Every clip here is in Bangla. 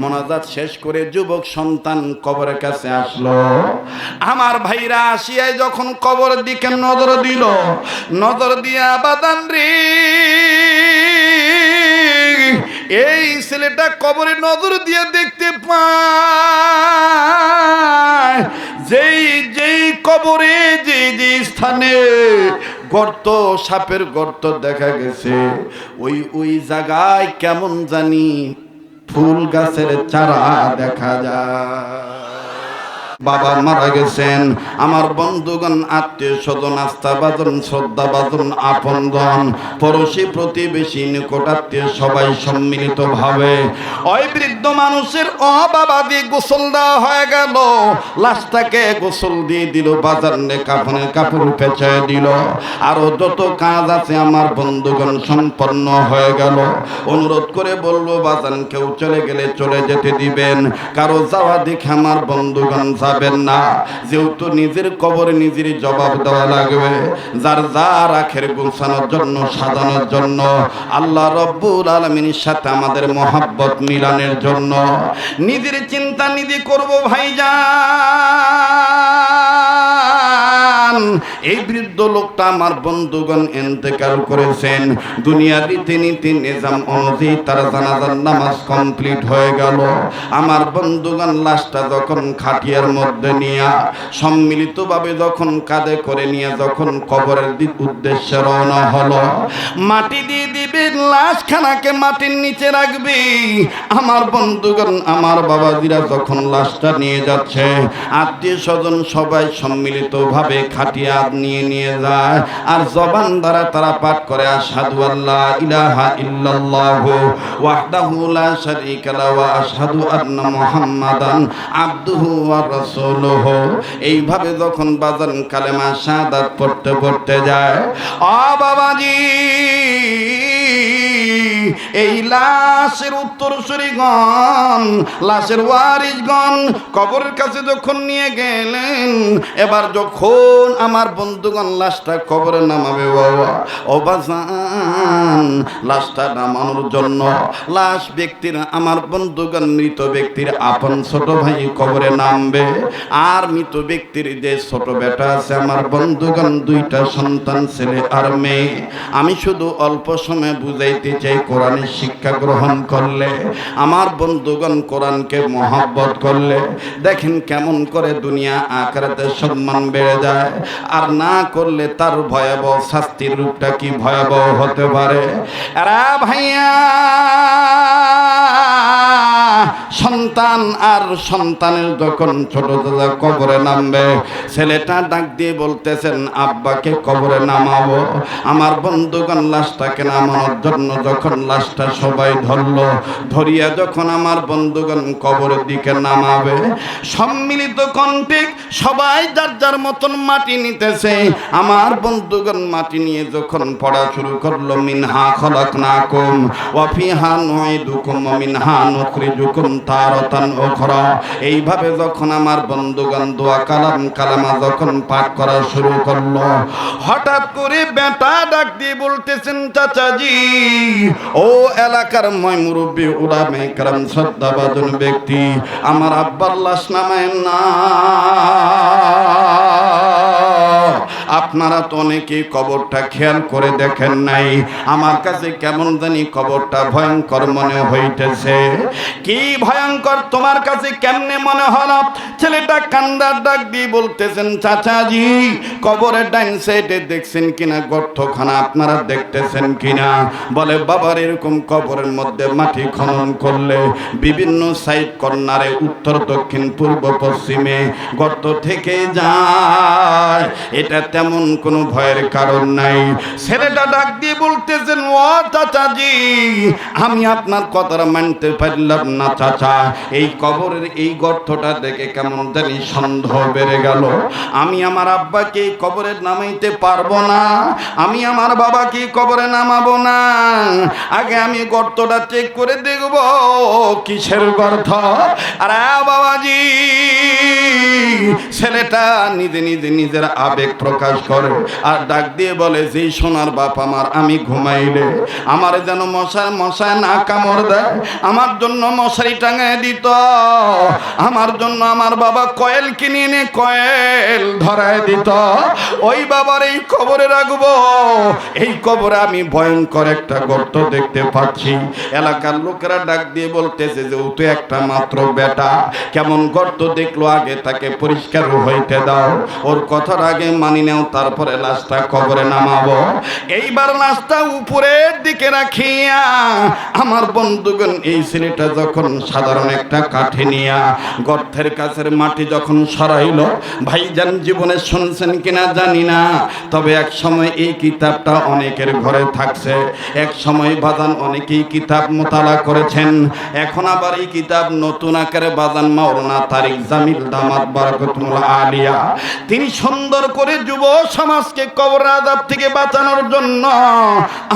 মোনাজাত শেষ করে যুবক সন্তান কবরের কাছে আসলো। আমার ভাইরা আসিয়ায় যখন কবর দিকে নজর দিল, নজর দিয়া বাদান রে, এই ছেলেটা কবরে নজর দিয়ে দেখতে পায়। যেই যেই কবরে যে যে স্থানে গর্ত, সাপের গর্ত দেখা গেছে। ওই ওই জায়গায় কেমন জানি ফুল গাছের চারা দেখা যায়। বাবা মারা গেছেন। আমার বন্ধুগণ, আত্মীয় স্বজন আস্থা বাজন শ্রদ্ধা বাজন আপনজন, পড়োশী, প্রতিবেশী, নিকটাত্মীয় সবাই সম্মিলিত ভাবে ওই বৃদ্ধ মানুষের অ বাবা দিয়ে গোসল দেওয়া হয়ে গেল। লাশটাকে গোসল দিয়ে দিল, বাজার নে কাপড়ের কাপড় পেঁচায় দিল। আরও যত কাজ আছে আমার বন্ধুগণ, সম্পন্ন হয়ে গেল। অনুরোধ করে বলব বাজান কেউ চলে গেলে চলে যেতে দিবেন। কারও যাওয়া দেখে আমার বন্ধুগণ যাবেন না। যেহেতু নিজের কবরে নিজেরই জবাব দেওয়া লাগবে। যার যার আখের গুছানোর জন্য, সাজানোর জন্য, আল্লাহ রব্বুল আলমিনের সাথে আমাদের মহাব্বত মিলানের জন্য। নিজের চিন্তা নিজে করব ভাইজান। এই বৃদ্ধ লোকটা আমার বন্ধুগণ এন্তেকাল করেছেন। দুনিয়ার রীতিনীতি নিজাম অনুযায়ী তার জানাজার নামাজ কমপ্লিট হয়ে গেল। আমার বন্ধুগণ লাশটা যখন খাটিয়ার মধ্যে নিয়ে, সম্মিলিতভাবে যখন কাঁধে করে নিয়ে যখন কবরের দিক উদ্দেশ্যে রওনা হলো, মাটি দিয়ে দিবে, লাশখানাকে মাটির নিচে রাখবি। আমার বন্ধুগণ, আমার বাবাজিরা যখন লাশটা নিয়ে যাচ্ছে, আত্মীয় স্বজন সবাই সম্মিলিতভাবে নিয়ে যায়। আর জবান দ্বারা তারা পাঠ করে আল্লাহ ইলাহা ইল্লাল্লাহ ওয়াহদাহু লা শারীকা ওয়া আশহাদু আন্না মুহাম্মাদান আবদুহু ওয়া রাসূলুহু। এইভাবে যখন বাজান কালেমা শাহাদাত পড়তে পড়তে যায় আ বাবাজি এই লাশের উত্তরসূরিগণ লাশের ওয়ারিসগণ কবরের কাছে যখন নিয়ে গেলেন, এবার যখন আমার বন্ধুগণ লাশটা কবরে নামাবে, বাবা অবাজান লাশটা নামানোর জন্য লাশ ব্যক্তির আমার বন্ধুগণ, মৃত ব্যক্তির আপন ছোট ভাই কবরে নামবে। আর মৃত ব্যক্তির যে ছোট বেটা আছে, আমার বন্ধুগণ, দুইটা সন্তান, ছেলে আর মেয়ে। আমি শুধু অল্প সময় বুঝাইতে চাই কোরআনের শিক্ষা গ্রহণ করলে, আমার বন্ধুগণ কোরআনকে মহাব্বত করলে, দেখেন কেমন করে দুনিয়া আকারাতে সম্মান বেড়ে যায়। আর না করলে তার ভয়াবহ শাস্তির রূপটা কি ভয়াবহ হতে পারে? এরা ভাইয়া সন্তান আর সন্তানের যখন ছোট দাদা কবরে নামবে, ছেলেটা ডাক দিয়ে বলতেছেন, আব্বাকে কবরে নামাবো। আমার বন্ধুগণ লাশটাকে নামানোর জন্য যখন লাশটা সবাই ধরলো, ধরিয়া যখন আমার বন্ধুগণ কবরের দিকে নামাবে, সম্মিলিত কণ্ঠিক সবাই যার যার মতন মাটি নিতেছে, আমার বন্ধুগণ মাটি নিয়ে যখন পড়া শুরু করল, মিনহা খলক না কম ওয়াফিহা নয় দুকুম মিনহা নুখরিজুকুম তারতান উখরা। এইভাবে যখন আমার বন্ধুগণ দোয়া কালাম কালামা যখন পাঠ করা শুরু করল, হঠাৎ করে বেটা ডাক দিয়ে বলতেছেন, চাচাজি, ও এলাকার ময় মুরব্বী উলামে কারাম শ্রদ্ধাবাদন ব্যক্তি, আমার আব্বার লাশ নামায় না। আপনারা তো অনেকেই কবরটা খেয়াল করে দেখেন নাই। আমার কাছে কেমন জানি কবরটা ভয়ঙ্কর মনে হইতেছে। কি ভয়ঙ্কর, তোমার কাছে কেমনে মনে হলো? ছেলেটা কান্দার ডাক দিয়ে বলতেছেন, চাচাজি, কবরের ডাইন সাইডে দেখছেন কিনা, গর্তখানা আপনারা দেখতেছেন কিনা? বলে, বাবার এরকম কবরের মধ্যে মাটি খনন করলে বিভিন্ন সাইড কর্নারে উত্তর, দক্ষিণ, পূর্ব, পশ্চিমে গর্ত থেকে যায়। এটা তেমন কোনো ভয়ের কারণ নাই। ছেলেটা ডাক দিয়ে বলতেছেন ও চাচাজি, আমি আপনার কথাটা মানতে পারলাম না চাচা। এই কবরের এই গর্তটা দেখে কেমন জানি সন্দেহ বেড়ে গেল। আমি আমার আব্বাকে এই কবরে নামাইতে পারব না। আমি আমার বাবাকে কবরে নামাবো না। আগে আমি গর্তটা চেক করে দেখব কিসের গর্ত। আর বাবাজি, ছেলেটা নিজে নিজে নিজের আবেগ প্রকাশ করে। আর ডাক দিয়ে বলে যে সোনার বাপ আমার, আমি ঘুমাইলে আমার যেন মশার মশায় না কামড় দেয়। আমার জন্য মশারি টাঙায় দিত। আমার জন্য আমার বাবা কয়েল কিনে এনে কয়েল ধরায় দিত। ওই বাবার এই কবরে রাখব। এই কবরে আমি ভয়ঙ্কর একটা গর্ত দেখতে পাচ্ছি। এলাকার লোকেরা ডাক দিয়ে বলতেছে যে, ও তো একটা মাত্র বেটা। কেমন গর্ত দেখল আগে, তাকে পরিষ্কার হইতে দাও। ওর কথার আগে মানি নাও তারপরে লাশটা কবরে নামাবো। এইবার লাশটা উপরের দিকে রাখিয়া আমার বন্ধুগণ এই ছেলেটা যখন সাধারণ একটা কাঠি নিয়া গর্তের কাছের মাটি যখন সরাইল, ভাইজান জীবনে শুনছেন কিনা জানি না, তবে এক সময় এই কিতাবটা অনেকের ঘরে থাকছে। এক সময় বাজান অনেকেই কিতাব মোতালা করেছেন। এখন আবার এই কিতাব নতুন আকারে বাজান মাওলানা তারিক জামিল দামাত বারাকতুল্লাহ আলিয়া। তিনি সুন্দর করে যুব সমাজকে কবর আজাব থেকে বাঁচানোর জন্য।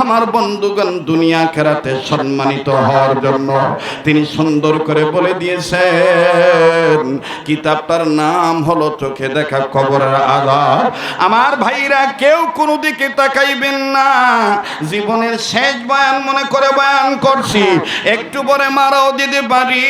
আমার বন্ধুগণ দুনিয়া খেরাতে সম্মানিত হওয়ার জন্য তিনি সুন্দর করে বলে দিয়েছেন, কিতাবটার নাম হলো চোখে দেখা কবরের আজাব আমার ভাইরা, কেউ কোনো দিকে তাকাইবেন না। জীবনের শেষ বয়ান মনে করে বয়ান করছি, একটু পরে মারাও দিতে পারি।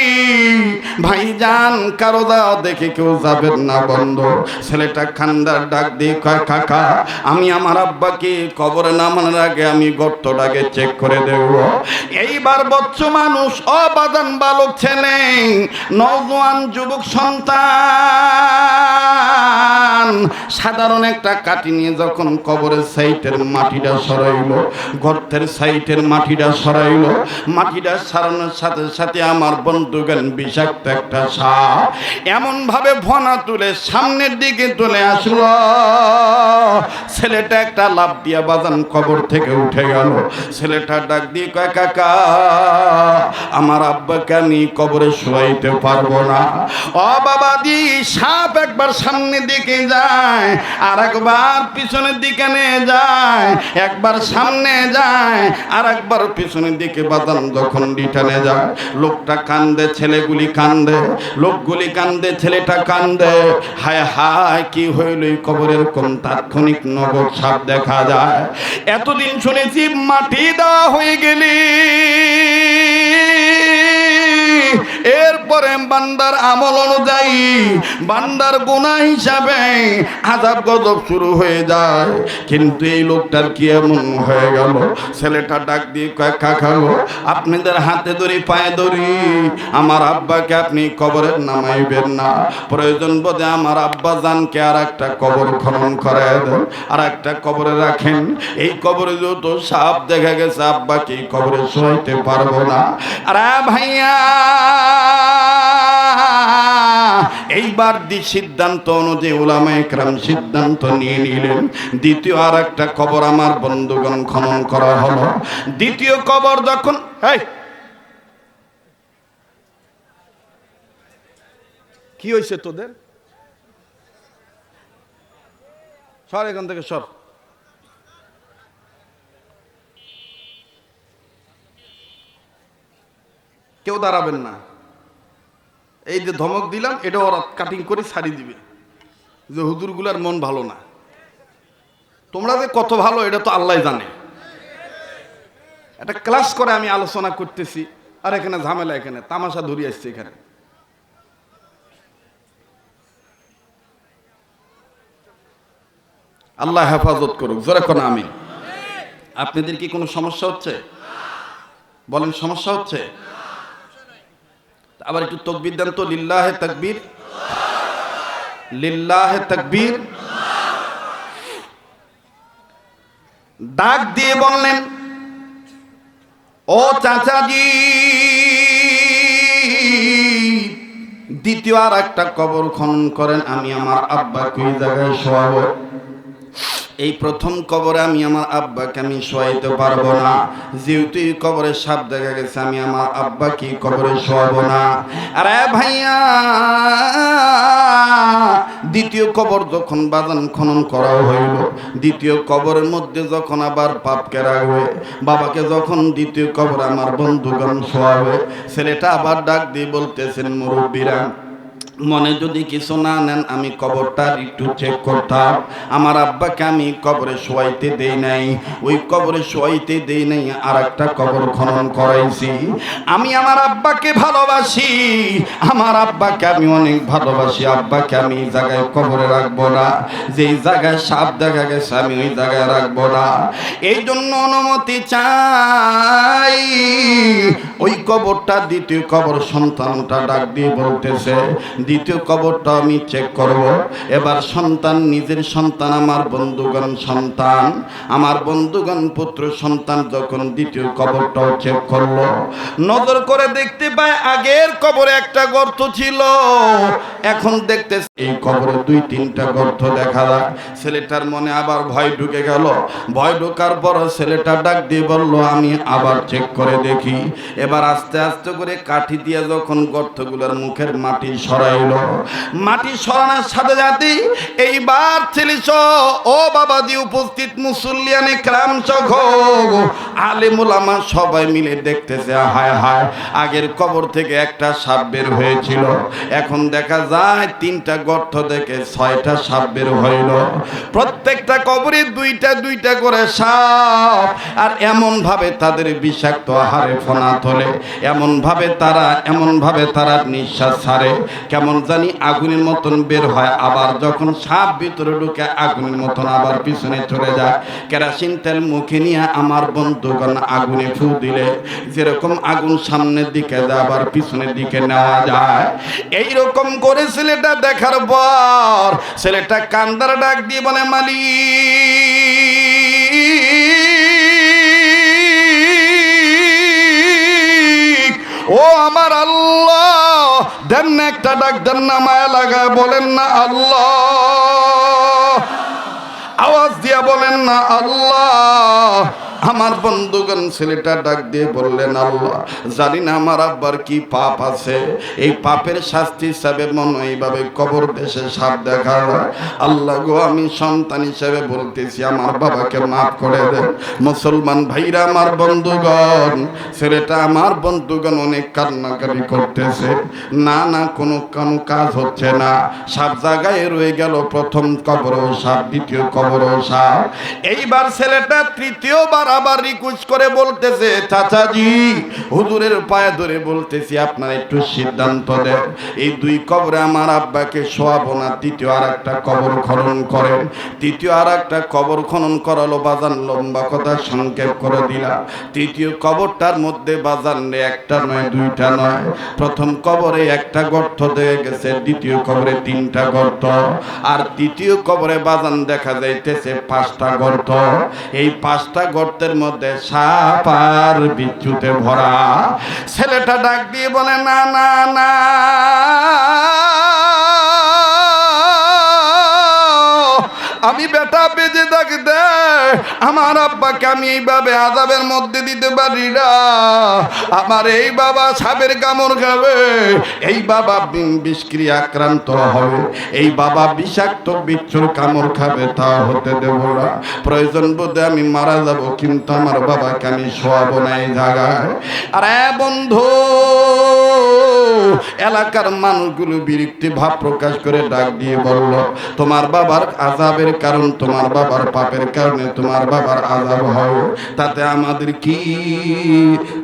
ভাইজান, কারও দা দেখে কেউ যাবেন না বন্ধ। ছেলেটা খান্দার ডাক দিয়ে কাকা আমি আমার আব্বাকে কবরে নামানোর আগে আমি গর্তটাকে চেক করে দেব। এইবার বচ্চ মানুষ, অবাদান বালক ছেলে, নওজোয়ান যুবক সন্তান। সাধারণ একটা কাটি নিয়ে যখন কবরের সাইটের মাটিটা সরাইলো, গর্তের সাইটের মাটিটা সরাইলো, মাটিটা সারানোর সাথে সাথে আমার বন্ধুগান বিষাক্ত একটা সাপ এমন ভাবে ভনা তুলে সামনের দিকে তুলে আসলো। ছেলেটা একটা লাভ দিয়া বাজান কবর থেকে উঠে গেল। ছেলেটা ডাক দিয়ে কয়, কাকা, আমার আব্বাকে আমি কবরে শোয়াইতে পারব না। ও বাবা দি সাপ একবার সামনের দিকে যায় আর একবার পিছনের দিকে নিয়ে যায়, একবার সামনে যায় আর একবার পিছনের দিকে বাদাম যখন রিটার্নে যায়, লোকটা কান্দে, ছেলেগুলি কান্দে, লোকগুলি কান্দে, ছেলেটা কান্দে। হায় হায়, কি হইল কবরের কোন তাৎক্ষণিক নগদ সাপ দেখা যায় এতদিন শুনেছি মাটি দেওয়া হয়ে গেলি। এরপরে বান্দার আমল অনুযায়ী, বান্দার গুণা হিসাবে আজাব গজব শুরু হয়ে যায়। কিন্তু এই লোকটার কি এমন হয়ে গেল? ছেলেটা ডাক দিয়ে কয় কাকালো আপনাদের হাতে ধরি, পায়ে ধরি। আমার আব্বাকে আপনি কবরে নামাইবেন না। প্রয়োজন বোধে আমার আব্বা জানকে আর একটা কবর খনন করে দেন। আর একটা কবরে রাখেন। এই কবরে যত সাপ দেখা গেছে, আব্বাকে কবরে শোয়াইতে পারব না। আরে ভাইয়া এইবার দি সিদ্ধান্ত অনুযায়ী ওলামা একরাম সিদ্ধান্ত নিয়ে নিলেন। দ্বিতীয় আর একটা কবর আমার বন্ধুগণ খনন করা হলো। দ্বিতীয় কবর যখন কি হয়েছে তোদের? সর এখান থেকে, সর। কেউ দাঁড়াবেন না। এই যে ধমক দিলাম, এটা ওরা কাটিং করে ছাড়ি দিবে। যে হুজুরগুলার মন ভালো না। তোমরা যে কত ভালো, এটা তো আল্লাহ জানে। একটা ক্লাস করে আমি আলোচনা করতেছি, আর এখানে ঝামেলা, এখানে তামাশা ধরি আসছে এখানে। আল্লাহ হেফাজত করুক, জোরে কোন আমি আপনাদের কি কোনো সমস্যা হচ্ছে? বলেন, সমস্যা হচ্ছে? আবার একটু তকবির দেন তো, লিল্লাহে তকবীর। লিল্লাহে তকবীর। ডাক দিয়ে বললেন, ও চাচাজি, দ্বিতীয় আর একটা কবর খনন করেন, আমি আমার আব্বাকে ওই জায়গায় শোয়াবো। এই প্রথম কবরে আমি আমার আব্বাকে আমি শোয়াইতে পারব না। যেহেতু এই কবরে সাপ দেখা গেছে, আমি আমার আব্বাকে এই কবরে শোয়াবো না। আরে ভাইয়া, দ্বিতীয় কবর যখন বাজান খনন করা হইল, দ্বিতীয় কবরের মধ্যে যখন আবার পাপ কেরা হয়ে, বাবাকে যখন দ্বিতীয় কবর আমার বন্ধুগণ শোয়াবে, ছেলেটা আবার ডাক দিয়ে বলতেছেন, মুরব্বীরা মনে যদি কিছু না নেন, আমি কবরটা একটু চেক করতাম। আমার আব্বাকে আমি কবরে শোয়াইতে দেই নাই। ওই কবরে শোয়াইতে দেই নাই আর একটা কবর খনন করাইছি। আমি আমার আব্বাকে ভালোবাসি। আমার আব্বাকে আমি অনেক ভালোবাসি। আব্বাকে আমি এই জায়গায় কবরে রাখব না। যেই জায়গায় সাপ দেখা গেছে, আমি ওই জায়গায় রাখব না। এই জন্য অনুমতি চাই। ওই কবরটা দ্বিতীয় কবর সন্তানটা ডাক দিয়ে বলতেছে দ্বিতীয় কবরটা আমি চেক করব। এবার সন্তান, নিজের সন্তান, আমার বন্ধুগণ সন্তান। আমার বন্ধুগণ পুত্র সন্তান যখন দ্বিতীয় কবরটাও চেক করল। নজর করে দেখতে পায় আগের কবরে একটা গর্ত ছিল। এখন দেখতে এই কবরে দুই, তিনটা গর্ত দেখা যায়। ছেলেটার মনে আবার ভয় ঢুকে গেল। ভয় ঢোকার পর ছেলেটা ডাক দিয়ে বলল, আমি আবার চেক করে দেখি। এবার আস্তে আস্তে করে কাঠি দিয়ে যখন গর্তগুলোর মুখের মাটি সরাইল মাটি সরানোর সাথে সাথে এইবার ছেলিস ও বাবা দি উপস্থিত মুসল্লিয়ানে ক্রাম চখ আলেমুল আমার সবাই মিলে দেখতেছে, হায় হায়, আগের কবর থেকে একটা সাপ বের হয়েছিল। এখন দেখা যায় তিনটা গর্ত থেকে ছয়টা সাপ বের হইল। প্রত্যেকটা কবরে দুইটা দুইটা করে সাপ, আর এমন ভাবে তাদের বিষাক্ত আহারে ফোনা তোলে। এমন ভাবে তারা এমন ভাবে তারা নিঃশ্বাস ছাড়ে। কেমন জানি আগুনের মতন বের হয়, আবার যখন সাপ ভিতরে ঢুকে আগুনের মতন আবার পিছনে চলে যায়। কেরাসিন তেল মুখে নিয়ে আমার বন্ধুগণ আগুনে ফু দিলে, যেরকম আগুন সামনের দিকে যায়, আবার পিছনের দিকে নেওয়া যায়। এই রকম করে ছেলেটা দেখার পর, ছেলেটা কান্দার ডাক দিয়ে বলে, মালিক ও আমার আল্লাহ, দেন না একটা ডাক, দেন না মায়া লাগায়, বলেন না আল্লাহ। আওয়াজ দিয়া বলেন না আল্লাহ। আমার বন্ধুগণ ছেলেটা ডাক দিয়ে বললেন, আল্লাহ, জানি না আমার আব্বার কি পাপ আছে। এই পাপের শাস্তি হিসাবে মনে এইভাবে কবর দেশে সাপ দেখা হয় আল্লাহ গো, আমি সন্তান হিসেবে বলতেছি, আমার বাবাকে মাফ করে দেন। মুসলমান ভাইরা, আমার বন্ধুগণ, ছেলেটা আমার বন্ধুগণ অনেক কান্নাকারি করতেছে। না না, কোনো কোনো কাজ হচ্ছে না। সাপ জায়গায় রয়ে গেল, প্রথম কবরও সাপ, দ্বিতীয় কবরও সাপ। এইবার ছেলেটা তৃতীয়বার আবার রিকোয়েস্ট করে বলতেছে চাচাজি হুজুরের পায়ে ধরে বলতেছি আপনারা একটু সিদ্ধান্ত দেন। এই দুই কবরে আমার আব্বাকে শোয়াবো না তৃতীয় আর একটা কবর খনন করেন। তৃতীয় আর একটা কবর খনন করালো বাজান লম্বা কথা সংক্ষেপ করে দিলাম। তৃতীয় কবরটার মধ্যে বাজান নেই, একটা নয় দুইটা নয়। প্রথম কবরে একটা গর্ত দিয়ে গেছে দ্বিতীয় কবরে তিনটা গর্ত। আর তৃতীয় কবরে বাজান দেখা যাইতেছে পাঁচটা গর্ত। এই পাঁচটা গর্তের মধ্যে সাপ আর বিচ্যুতে ভরা। ছেলেটা ডাক দিয়ে বলে, না না না। আমি বেটা আমার আব্বাকে আমি এইভাবে আজাবের মধ্যে দিতে পারি না। আমার এই বাবা সাপের কামড় খাবে, এই বাবা বিষক্রিয়া আক্রান্ত হবে, এই বাবা বিষাক্ত বিচ্ছুর কামড় খাবে, তা হতে দেব না। প্রয়োজন বোধে আমি মারা যাব, কিন্তু আমার বাবাকে আমি শোয়াবো না এই জায়গায়। আরে বন্ধু, এলাকার মানুষগুলো বিরক্তি ভাব প্রকাশ করে ডাক দিয়ে বলল, তোমার বাবার আজাবের কারণ, তোমার বাবার পাপের কারণে তোমার বাবার আজাব হয়। তাতে আমাদের কি?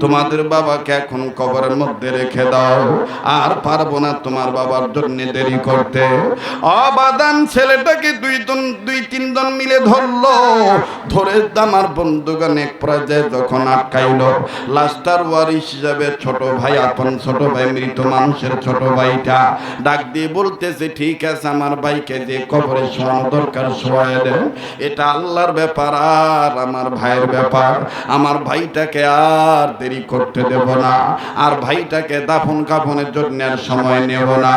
তোমাদের বাবাকে এখন কবরের মধ্যে রেখে দাও। আর পারব না তোমার বাবার জন্য দেরি করতে। অবাদান ছেলেটাকে দুই জন দুই তিনজন মিলে ধরলো। ধরে আমার বন্ধুগান এক পর্যায়ে যখন আটকাইলো, লাস্টার ওয়ারিস হিসাবে ছোট ভাই আপন ছোট ভাই, মৃত মানুষের ছোট ভাইটা ডাক দিয়ে বলতেছে, ঠিক আছে, আমার ভাইকে যে কবরে শোয়ানো দরকার, শোয়ায় দেন। এটা আল্লাহর ব্যাপার আর আমার ভাইয়ের ব্যাপার, আমার ভাইটাকে আর দেরি করতে দেব না, আর ভাইটাকে দাফন কাফনের জন্য সময় নেব না।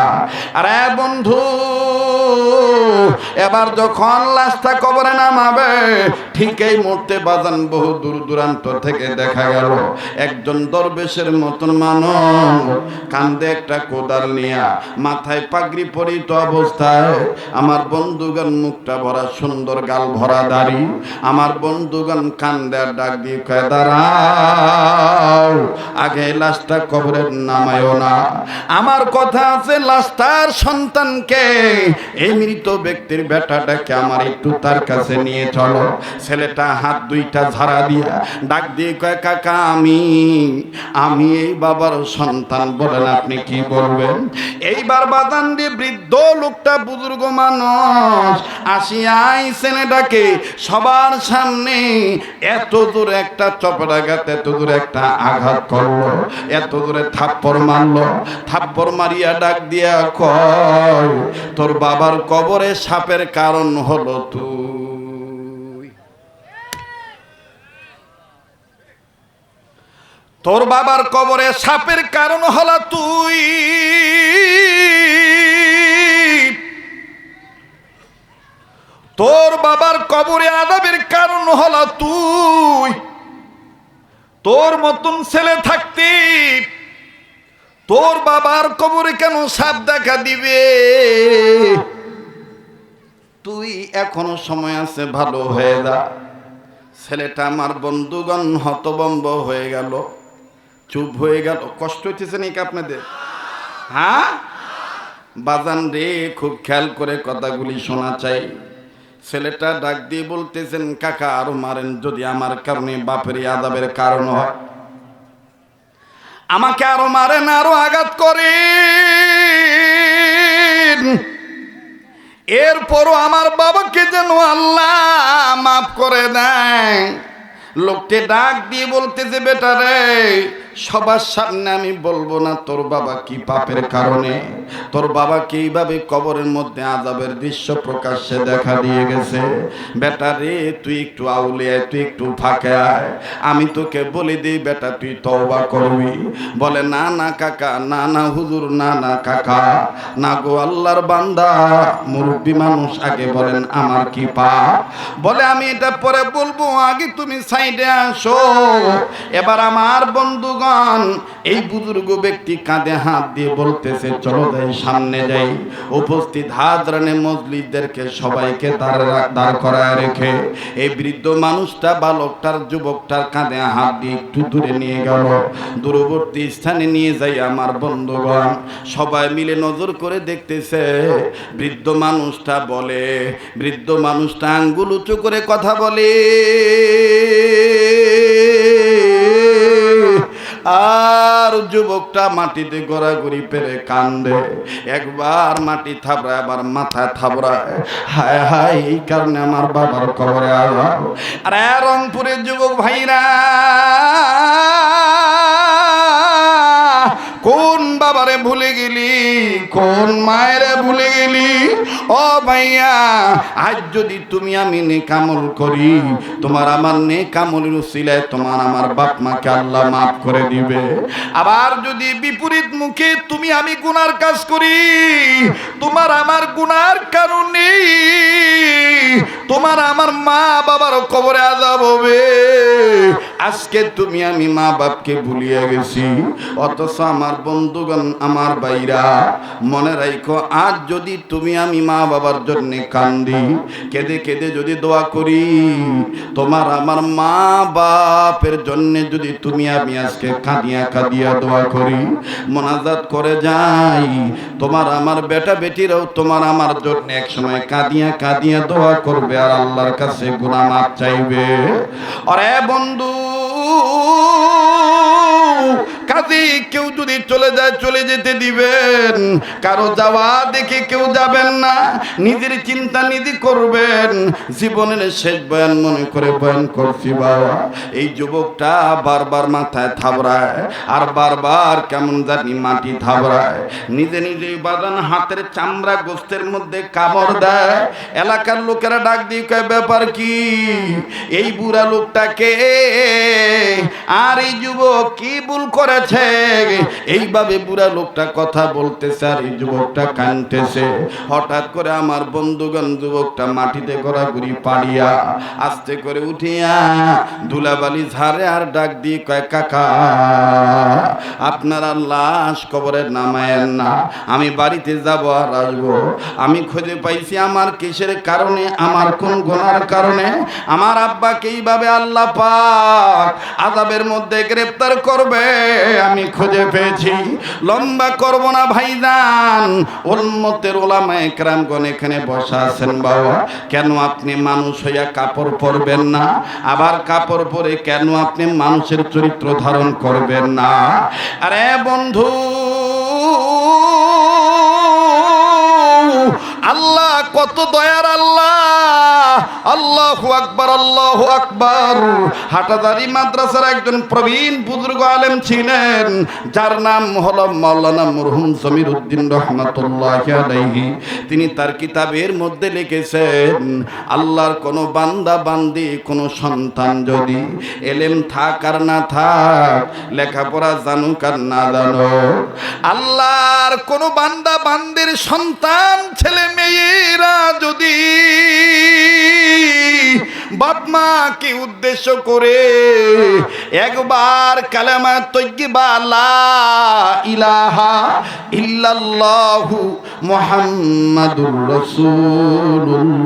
আরে বন্ধু, এবার যখন লাশটা কবরে নামাবে, ঠিক এই মুহূর্তে বাজান বহু দূর দূরান্ত থেকে দেখা গেল, একজন দরবেশের মতন মানুষ কান্দে একটা কোদাল নিয়া মাথায় পাগড়ি পরিত অবস্থায় আমার বন্ধুগণ মুখটা ভরা সুন্দর গাল ভরা দাড়ি আমার বন্ধুগণ কান্দার ডাক দিয়ে দাঁড়াও, আগে লাশটা কবরের নামায়ও না। আমার কথা আছে লাশটার সন্তানকে। এই মৃত ব্যক্তির বেটাটাকে আমার একটু তার কাছে নিয়ে চলো। ছেলেটা হাত দুইটা ঝাড়া দিয়া ডাক দিয়ে কয়, কাকা, আমি আমি এই বাবার সন্তান বলেন আপনি কি বলবেন? এইবার বাদান দিয়ে বৃদ্ধ লোকটা, বুজুর্গ মানুষ, আসিয়াই ছেলেটাকে সবার সামনে এত দূরে একটা চপড়াঘাত এত দূরে একটা আঘাত করল, এত দূরে থাপ্পড় মারলো থাপ্পড় মারিয়া ডাক দিয়া কয়, তোর বাবার কবরে সাপের কারণ হলো তুই। তোর বাবার কবরে সাপের কারণ হলো তুই। তোর বাবার কবরে আদাবের কারণ হলো তুই। তোর মতন ছেলে থাকতি তোর বাবার কবরে কেন সাপ দেখা দিবে? তুই এখনও সময় আছে, ভালো হয়ে যা। ছেলেটা আমার বন্ধুগণ হতবম্ব হয়ে গেল। চুপ হয়ে গেল। কষ্ট হইতেছে নাকি আপনাদের? হ্যাঁ? বাজান রে, খুব খেয়াল করে কথাগুলি শোনা চাই। ছেলেটা ডাক দিয়ে বলতেছেন, কাকা, আরও মারেন যদি আমার কারণে বাপের আদাবের কারণ হয়। আমাকে আরও মারেন, আরও আঘাত করে এরপরও আমার বাবাকে যেন আল্লাহ মাফ করে দেয়। লোককে ডাক দিয়ে বলতেছে, বেটা রে সবার সামনে আমি বলব না, তোর বাবা কি পাপের কারণে? তোর বাবাকে এইভাবে কবরের মধ্যে আজাবের দৃশ্য প্রকাশ্যে দেখা দিয়ে গেছে? বেটা রে, তুই একটু আউলিয়া তুই একটু ফাঁকে আয়। আমি তোকে বলে দিই, বেটা, তুই তওবা করবি। বলে, না না, কাকা, না না, হুজুর, না না, কাকা। না গো, আল্লাহর বান্দা, মুরব্বী মানুষ আগে বলেন, আমার কি পা বলে, আমি এটা পরে বলব, আগে তুমি সাইডে আসো। এবার আমার বন্ধুগণ এই বুজুর্গ ব্যক্তি কাঁধে হাত দিয়ে বলতেছে, চলো যাই, সামনে যাই। উপস্থিত হাজরানে মজলিদদেরকে সবাইকে দাঁড় করায় রেখে এই বৃদ্ধ মানুষটা বালকটার, যুবকটার কাঁধে হাত দিয়ে একটু দূরে নিয়ে গেল। দূরবর্তী স্থানে নিয়ে যাই আমার বন্ধুগণ। সবাই মিলে নজর করে দেখতেছে, বৃদ্ধ মানুষটা বলে, বৃদ্ধ মানুষটা আঙ্গুল উঁচু করে কথা বলে। আর যুবকটা মাটিতে গড়াগড়ি পেরে কান্দে। একবার মাটি থাবড়ায়, আবার মাথা থাবড়ায়। হায় হায়, এই কারণে আমার বাবার কবরে আলো আর রংপুরের যুবক ভাইরা কোন বাবারে ভুলে গেলি? কোন মায়েরে ভুলে গেলি? ও ভাইয়া, আজ যদি তুমি আমি নেকামল করি, তোমার আমার নেকামলের উসিলায় তোমার আমার বাপ মাকে আল্লাহ মাফ করে দিবে। আবার যদি বিপরীত মুখে তুমি আমি গুনার কাজ করি, তোমার আমার গুনার কারণে তোমার আমার মা বাবার কবরে আজাব হবে। আজকে তুমি আমি মা বাপকে ভুলিয়ে গেছি, অথচ আমার বন্ধুগণ, আমার বাইরা মনে রাখো আজ যদি তুমি আমি মা বাবার জন্য কান্দি, কেঁদে কেঁদে যদি দোয়া করি, তোমার আমার মা বাপের জন্য যদি তুমি আমি আজকে কাঁদিয়া কাঁদিয়া দোয়া করি, মোনাজাত করে যাই। তোমার আমার বেটা বেটিরাও তোমার আমার জন্য এক সময় কাঁদিয়া কাঁদিয়া দোয়া করবে আর আল্লাহর কাছে গুনাহ মাপ চাইবে। আরে বন্ধু কাজে কেউ যদি চলে যায়, চলে যেতে দিবেন। কারও যাওয়া দেখে কেউ যাবেন না। নিজের চিন্তা নিজে করবেন। জীবনের শেষ বয়ান মনে করে বয়ান করছি বাবা। এই যুবকটা বারবার মাথায় থাবড়ায়, আর বারবার কেমন জানি মাটি থাবড়ায়। নিজে নিজে বাদান হাতের চামড়া গোস্তের মধ্যে কামড় দেয়। এলাকার লোকেরা ডাক দিয়ে কয়, ব্যাপার কি? এই বুড়া লোকটাকে? আর এই যুবক কি ভুল করে করেছে এইভাবে বুড়া লোকটা কথা বলতেছে আর এই যুবকটা কানতেছে। হঠাৎ করে আমার বন্ধুগণ যুবকটা মাটিতে ঘোরাঘুরি পাড়িয়া আস্তে করে উঠিয়া ধুলাবালি ঝাড়ে আর ডাক দিয়ে কয়, কাকা, আপনারা লাশ কবরের নামায়েন না। আমি বাড়িতে যাব আর আসব। আমি খুঁজে পাইছি আমার কিসের কারণে, আমার কোন গুনার কারণে। আমার আব্বাকে এইভাবে আল্লাহ পাক আজাবের মধ্যে গ্রেপ্তার করবে। আমি খুঁজে পেয়েছি। লম্বা করব না ভাইজান। উন্মতের ওলামা একরামগণ এখানে বসা আছেন বাবা। কেন আপনি মানুষ হইয়া কাপড় পরবেন না? আবার কাপড় পরে কেন আপনি মানুষের চরিত্র ধারণ করবেন না? আরে বন্ধু, আল্লাহ কত দয়ার আল্লাহ। আল্লাহ আকবার আল্লাহ আকবার। হাটাদারি মাদ্রাসার একজন প্রবীণ বুজুর্গ আলেম ছিলেন, যার নাম হলো মাওলানা মরহুম জমির উদ্দিন রহমাতুল্লাহ তিনি তার কিতাবের মধ্যে লিখেছেন, আল্লাহর কোনো বান্দা, বান্দি, কোনো সন্তান যদি এলেম থাক আর না থাক, লেখাপড়া জানুক আর না জানো আল্লাহর কোনো বান্দা, বান্দির সন্তান, ছেলে, মেয়েরা যদি বাপ মাকে উদ্দেশ্য করে একবার কালামা তৈবা ইলাহা ইল্লাল্লাহু মুহাম্মাদুর রাসূলুল্লাহ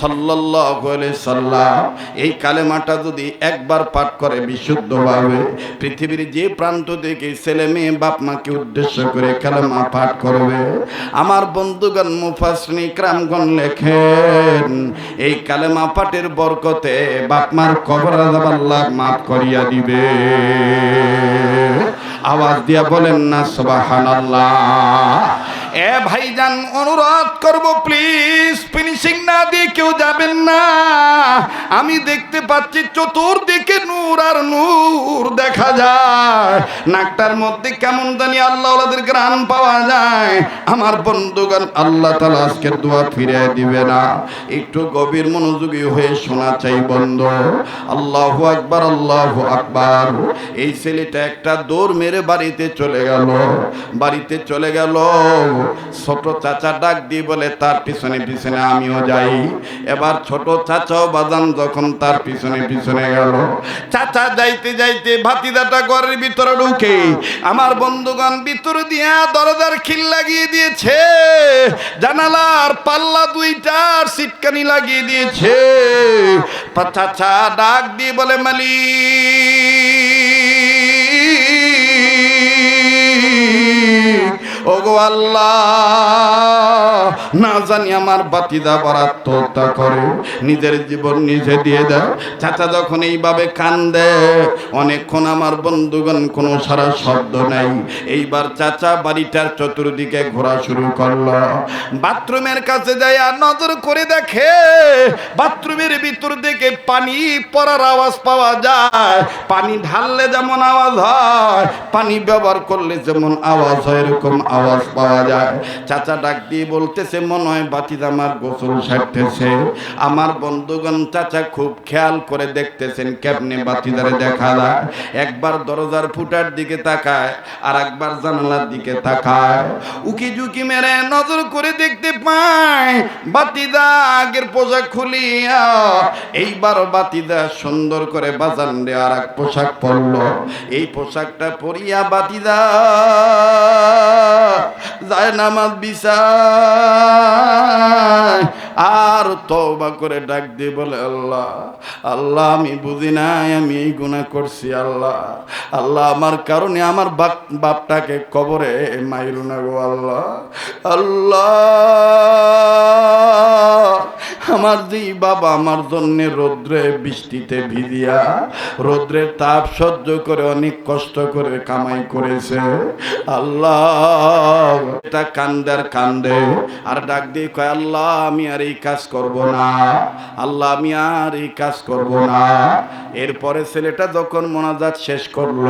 সাল্লাল্লাহু আলাইহি সাল্লাম, এই কালেমাটা যদি একবার পাঠ করে বিশুদ্ধভাবে পৃথিবীর যে প্রান্ত থেকে ছেলে মেয়ে বাপ মাকে উদ্দেশ্য করে কালেমা পাঠ করবে, আমার বন্ধুগণ মুফাসনি ক্রামগণ লেখেন। এই কালেমা পাটের বরকতে বাপমার কবর আল্লাহ মাফ করিয়া দিবে। আওয়াজ দিয়া বলেন না, সুবহানাল্লাহ। এ ভাইজান, অনুরোধ করব প্লিজ ফিনিশিং না দিয়ে কেউ যাবেন না। আমি দেখতে পাচ্ছি চতুর্দিকে নূর আর নূর দেখা যায়। নাকটার মধ্যে কেমন জানি আল্লাহ গ্রাম পাওয়া যায়। আমার বন্ধুগণ, আল্লাহ তালা দোয়া ফিরে দিবে না। একটু গভীর মনোযোগী হয়ে শোনা চাই, বন্ধ। আল্লাহ আকবার আল্লাহ আকবার। এই ছেলেটা একটা দৌড় মেরে বাড়িতে চলে গেল। বাড়িতে চলে গেল। ছোট চাচা ডাক দিয়ে বলে, তার পিছনে পিছনে আমিও যাই। এবার ছোট চাচাও বাদাম যখন তার পিছনে পিছনে গেল, চাচা, যাইতে যাইতে ভাতিদাটা ঘরের ভিতরে ঢুকে আমার বন্ধুগণ ভিতর দিয়া দরজার খিল লাগিয়ে দিয়েছে। জানালার পাল্লা দুইটার সিটকানি লাগিয়ে দিয়েছে। চাচা ডাক দিয়ে বলে, মালিক ওগো আল্লাহ না জানি আমার বাতিদা বড় আত্মহত্যা করে। নিজের জীবন নিজে দিয়ে দেয়। চাচা যখন এইভাবে কান্দে, অনেকক্ষণ আমার বন্ধুগণ কোনো সারা শব্দ নাই। এইবার চাচা বাড়িটার চতুর্দিকে ঘোরা শুরু করল। বাথরুমের কাছে যায় আর নজর করে দেখে, বাথরুমের ভিতর থেকে পানি পড়ার আওয়াজ পাওয়া যায়। পানি ঢাললে যেমন আওয়াজ হয়, পানি ব্যবহার করলে যেমন আওয়াজ হয়, এরকম আওয়াজ পাওয়া যায়। চাচা ডাক দিয়ে বলতেছে মনে হয় বাতিদ আমার গোসল সারতেছে। আমার বন্ধুগণ চাচা খুব খেয়াল করে দেখতেছেন কেমনে বাতিদারে দেখা যায়। একবার দরজার ফুটার দিকে তাকায় আর একবার জানালার দিকে তাকায়। উকি ঝুঁকি মেরে নজর করে দেখতে পায়, বাতিদা আগের পোশাক খুলিয়া, এইবার বাতিদা সুন্দর করে বাজান দিয়ে আর এক পোশাক পরলো। এই পোশাকটা পরিয়া বাতিদা, যায় নামাজ বিছায়। আর তবা করে ডাক দিয়ে বলে, আল্লাহ আল্লাহ, আমি বুঝি নাই, আমি গুণা করছি, আল্লাহ আল্লাহ, আমার কারণে আমার বাপ, বাপটাকে কবরে মাইরু না গো, আল্লাহ আল্লাহ আমার যেই বাবা আমার জন্য রৌদ্রে বৃষ্টিতে ভিজিয়া রৌদ্রের তাপ সহ্য করে অনেক কষ্ট করে কামাই করেছে। আল্লাহ, এটা কান্দার কান্দে। আর ডাক দিয়ে কয়, আল্লাহ, আমি আর এই কাজ করব না। আল্লাহ, আমি আর এই কাজ করব না। এরপরে ছেলেটা যখন মোনাজাত শেষ করল,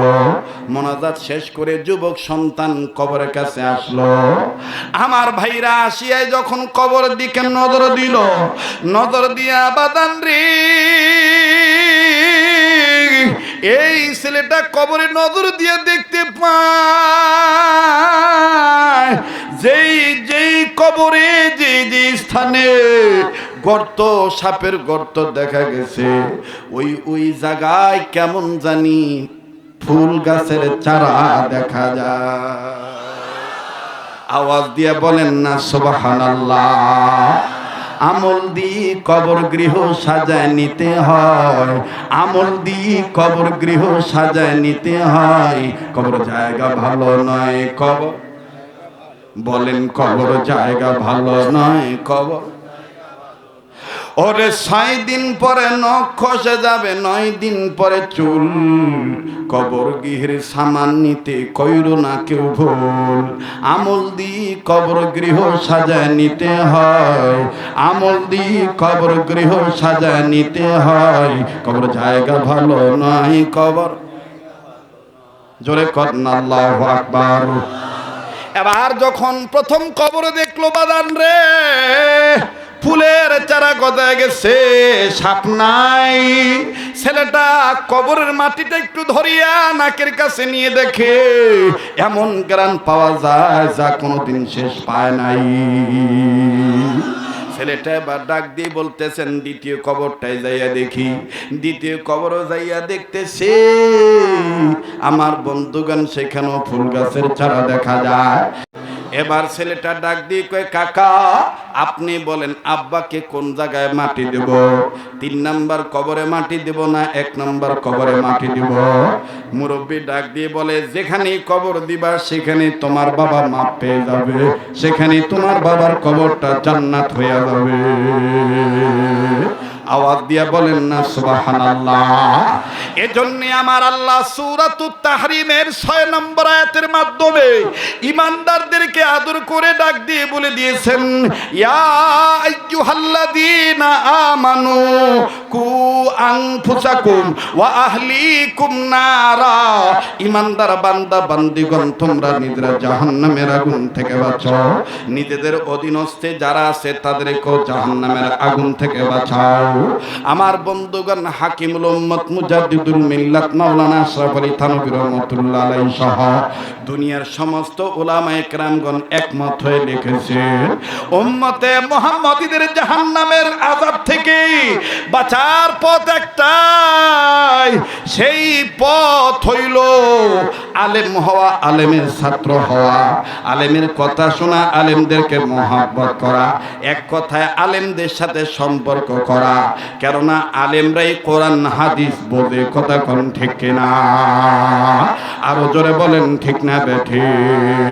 মোনাজাত শেষ করে যুবক সন্তান কবরের কাছে আসলো। আমার ভাইরা আসিয়ায় যখন কবরের দিকে নজর দিল নজর দিয়া বাদান রে। এই ছেলেটা কবরে নজর দিয়ে দেখতে পায়। যেই যেই কবরে যে যে স্থানে গর্ত, সাপের গর্ত দেখা গেছে। ওই ওই জায়গায় কেমন জানি ফুল গাছের চারা দেখা যায়। আওয়াজ দিয়ে বলেন না, সুবহানাল্লাহ। আমল দি কবর গৃহ সাজায় নিতে হয়। আমল দি কবর গৃহ সাজায় নিতে হয়। কবর জায়গা ভালো নয় কবর। বলেন কবর জায়গা ভালো নয় কবর। ওরে ছয় দিন পরে নখ খসে যাবে, নয় দিন পরে চুল। কবর গৃহের সামান নিতে কইর না কেউ ভুল। আমল দি কবর গৃহ সাজায় নিতে হয়। আমল দি কবর গৃহ সাজায় নিতে হয়। কবর জায়গা ভালো নয়, কবর জোরে কন্যা আল্লাহ আকবার। এবার যখন প্রথম কবরে দেখল বাদান রে ফুলের চারা গদায় গেছে, সাপ নাই। ছেলেটা কবরের মাটিটা একটু ধরিয়া নাকের কাছে নিয়ে দেখে, এমন গ্রান পাওয়া যায় যা কোনোদিন শেষ পায় নাই। ছেলেটা এবার ডাক দিয়ে বলতেছেন, দ্বিতীয় কবরটাই যাইয়া দেখি। দ্বিতীয় কবরও যাইয়া দেখতেছে, আমার বন্ধুগান সেখানেও ফুল গাছের চারা দেখা যায়। এবার ছেলেটা ডাক দিয়ে কয়, কাকা, আপনি বলেন, আব্বাকে কোন জায়গায় মাটি দেব? তিন নাম্বার কবরে মাটি দেব না এক নাম্বার কবরে মাটি দেব? মুরব্বী ডাক দিয়ে বলে যেখানে কবর দিবা সেখানে তোমার বাবা মাপ পেয়ে যাবে। সেখানে তোমার বাবার কবরটা জান্নাত হয়ে যাবে। আওয়াজ দিয়া বলেন না, সুবহানাল্লাহ। এজন্য আমার আল্লাহ সূরাতুত তাহরিমের 6 নম্বর আয়াতের মাধ্যমে ইমানদারদেরকে আদর করে ডাক দিয়ে বলে দিয়েছেন, ইয়া আইয়ুহাল্লাযীনা আমানু কু আনফুসাকুম ওয়া আহলিকুম নারা। ইমানদার বান্দা, বান্দিগণ, তোমরা নিজেরা জাহান্নামের আগুন থেকে বাঁচো নিজেদের অধীনস্থে যারা আছে তাদেরকেও জাহান্নামের আগুন থেকে বাঁচাও। আমার বন্ধুগণ হাকিমুল উম্মত মুজাদ্দিদুল মিল্লাত মাওলানা আশরাফ আলী থানভী রহমাতুল্লাহ আলাইহি সহ দুনিয়ার সমস্ত উলামা একরামগণ একমত হয়ে লিখেছেন উম্মতে মুহাম্মাদীদের জাহান্নামের আযাব থেকে বাঁচার পথ একটাই, সেই পথ হইল আলেম হওয়া, আলেমের ছাত্র হওয়া, আলেমের কথা শোনা, আলেমদেরকে মহাব্বত করা, এক কথায় আলেমদের সাথে সম্পর্ক করা কেননা আলেমরাই কোরআন, হাদিস বলে কথা কোন ঠিক কিনা? আরও জোরে বলেন, ঠিক না বেঠে